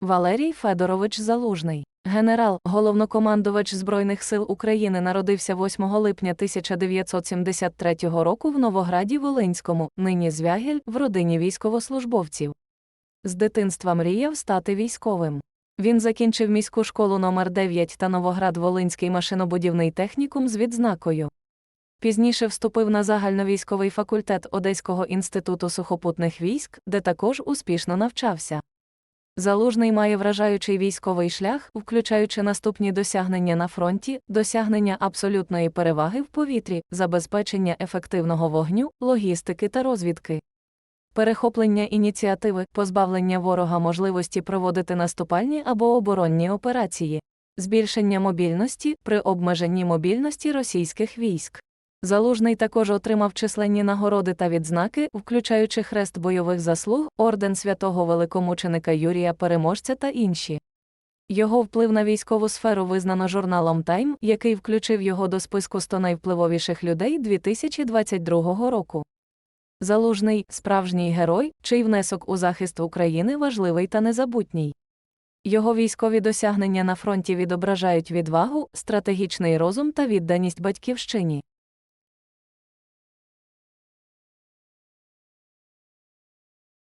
Валерій Федорович Залужний. Генерал, головнокомандувач Збройних сил України народився 8 липня 1973 року в Новограді Волинському, нині Звягіль, в родині військовослужбовців. З дитинства мріяв стати військовим. Він закінчив міську школу номер 9 та Новоград-Волинський машинобудівний технікум з відзнакою. Пізніше вступив на загальновійськовий факультет Одеського інституту сухопутних військ, де також успішно навчався. Залужний має вражаючий військовий шлях, включаючи наступні досягнення на фронті, досягнення абсолютної переваги в повітрі, забезпечення ефективного вогню, логістики та розвідки. Перехоплення ініціативи, позбавлення ворога можливості проводити наступальні або оборонні операції, збільшення мобільності при обмеженні мобільності російських військ. Залужний також отримав численні нагороди та відзнаки, включаючи хрест бойових заслуг, орден святого великомученика Юрія Переможця та інші. Його вплив на військову сферу визнано журналом Time, який включив його до списку 100 найвпливовіших людей 2022 року. Залужний справжній герой, чий внесок у захист України важливий та незабутній. Його військові досягнення на фронті відображають відвагу, стратегічний розум та відданість батьківщині.